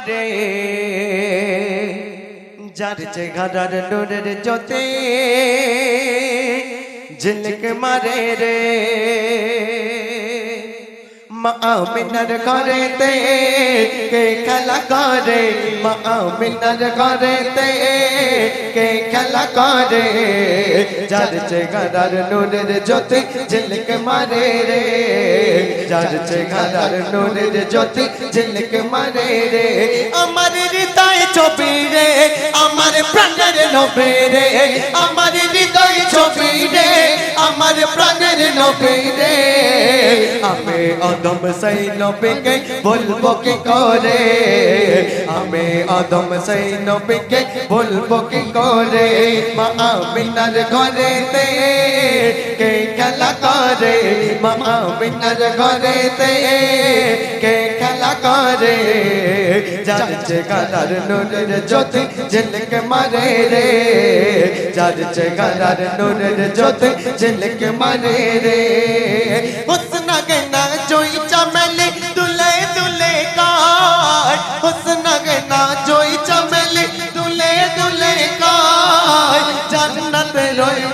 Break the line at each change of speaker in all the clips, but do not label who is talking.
করে যার চেহারার নূরের জ্যোতি, ঝিলক মারে রে। মা আমিনার ঘরেতে কে খেলা করে? মা আমিনার ঘরেতে কে খেলা করে? যার চেহারার নূরের জ্যোতি, ঝিলক মারে রে। যার চেহারার নূরের জ্যোতি ঝিলক মারে রে। আমার হৃদয় ছবি রে, আমার প্রাণের নবে রে। আমার হৃদয় ছবি রে, আমার প্রাণের নবে রে। আমি অদম সেই নবীকে বলব কি করে আমি অদম সেই নবীকে বলব কি করে মা আমিনার ঘরেতে কে খেলা করে মা আমিনার ঘরেতে কে খেলা করে যাচ্ছে গালার নূরের জ্যোতি ঝিলকে মারে রে যাচ্ছে গালার নূরের জ্যোতি ঝিলকে মারে রে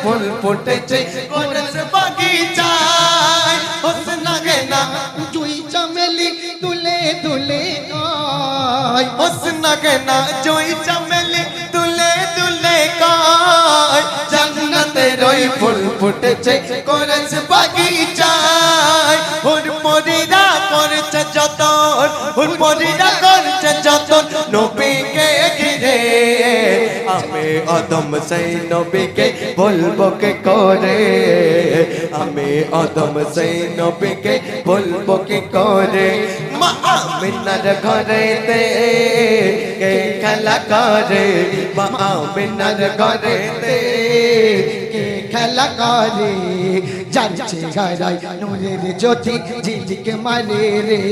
ফুল ফুটেছে কোরস বাগিচায় হুসনা গনা
জুই চামেলি দুলে দুলে গায়
হুসনা গনা জয় চমেলি দুলে দুলে কাট জান্নাত রয় ফুল ফুটেছে কোরস বাগিচায়। হুর পরিরা করছে যতন, হুর পরিরা করছে যতন আমি অদম সেই নবীকে বলব কে করে? আমি অদম সেই নবীকে বলব কে করে? মা আমিনার ঘরেতে কে খেলা করে? মা আমিনার ঘরেতে
খেলা করে। যাচ্ছে গারাই নূরের জ্যোতি ঝিলিক মারে রে।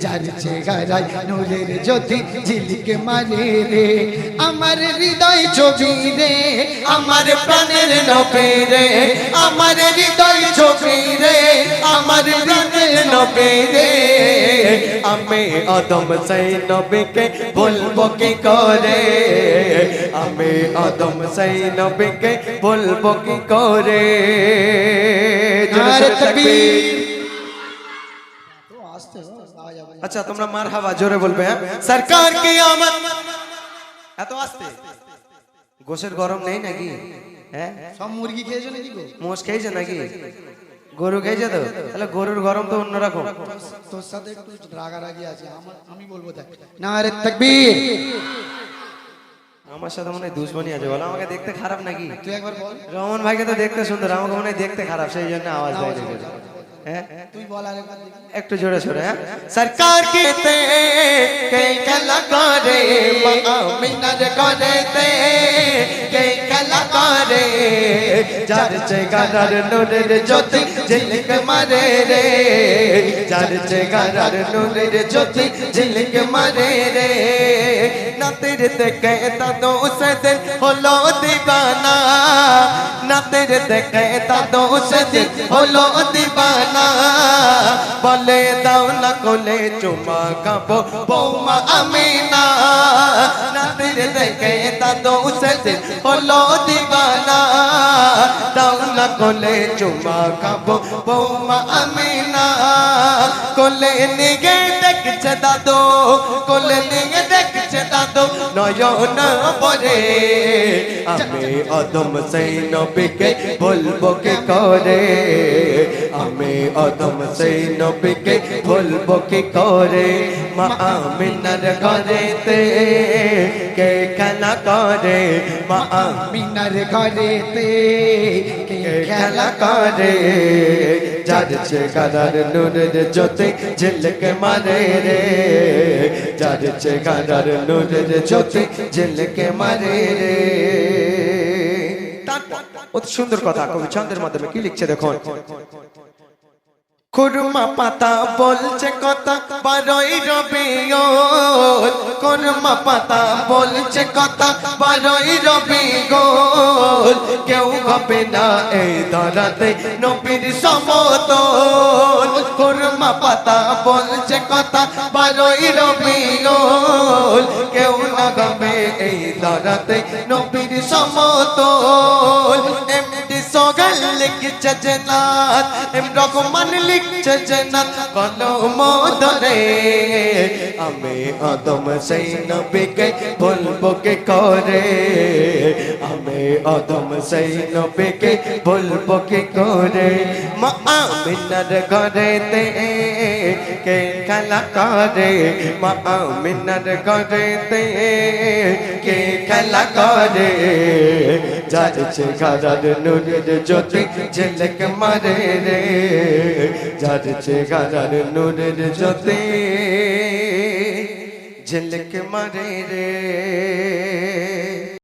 যাচ্ছে গারাই নূরের জ্যোতি ঝিলিক মারে রে। আমার হৃদয় ছবি রে,
আমার প্রাণের নবে রে। আমার হৃদয় ছবি রে, আমার প্রাণের নবে রে। আমি অদম সেই নবীকে বলব কি করে? আমি অদম সেই নবীকে বলব কি করে। আচ্ছা তোমরা মার হাওয়া জোরে বলবে হ্যাঁ? সরকার কি আমত এত আসতে? গোসের গরম নেই নাকি? হ্যাঁ?
সব মুরগি খেয়েছো নাকি গো?
মোষ খেয়েছে নাকি? গরু খেয়েছে তো? তাহলে গরুর গরম তো অন্যরকম।
তোর সাথে একটু রাগারাগি আছে আমি বলব দেখ। না আরে তাকবীর।
আমার সাথে মনে হয় দুশ্মনী আছে বলো আমাকে দেখতে খারাপ নাকি?
তুই একবার বল।
রমন ভাইকে তো দেখতে সুন্দর আমাকে মনে হয় দেখতে খারাপ সেই জন্য আওয়াজ দেয় নাকি। হ্যাঁ
তুই বল আরেকবার দেখি।
একটু জোরে সোরে হ্যাঁ সরকার কি তে কে খেলা করে মিনার করে তে কে খেলা করে যার চেগারার নোরের জ্যোতি ঝিলক মারে রে যার চেগারার নোরের জ্যোতি ঝিলক মারে রে না তেরে তেরে দেখে তা দো সে দিল হলো দিবানা। বলে দাও না কোলে চুমা খাব বৌমা আমি না তেরে দেখে তা দো সে হলো দিবানা। দাও না কোলে চুমা খাব। বৌমা আমিনা, কোলে নিগে দেখছে দাদো, কোলে নিগে দেখছে দাদো, নয়ন পরে। আমি অদম সেই নবীকে বলব কে করে? আমি অদম সেই নবীকে বলব কে করে মা আমিনার ঘরেতে কে খেলা করে মা
মিনার ঘরেতে কে খেলা
করে যাচ্ছে গাদার নুরের জ্যোতি ঝিলক মারে রে যাচ্ছে গাদার নুরের জ্যোতি ঝিলক মারে রে অতি সুন্দর কথা কবি ছন্দের মাধ্যমে কি লিখছে দেখুন কুরমা পাতা বলছে কথা, বারোই রবিউল। কুরমা পাতা বলছে কথা, বারোই রবিউল। কেউ হবে না এই দরাতে নবীর সমতল। কুরমা পাতা বলছে কথা, বারোই রবিউল। কেউ না গাবে এই দাঁড়াতে নবীর সমতল। লিখছে জেনাত, এম রহমান লিখছে জেনাত, কলম ধরে। আমি আদম সেই নবীকে বলব কে করে? আমি আদম সেই নবীকে বলব কে করে? মা আমিনার ঘরেতে কে খেলা করে মা আমিনার ঘরেতে? কে খেলা করে? যাচ্ছে ঘরার নুরের জ্যোতি ঝলক মারে রে। যাচ্ছে ঘরার নুরের জ্যোতি ঝলক মারে রে।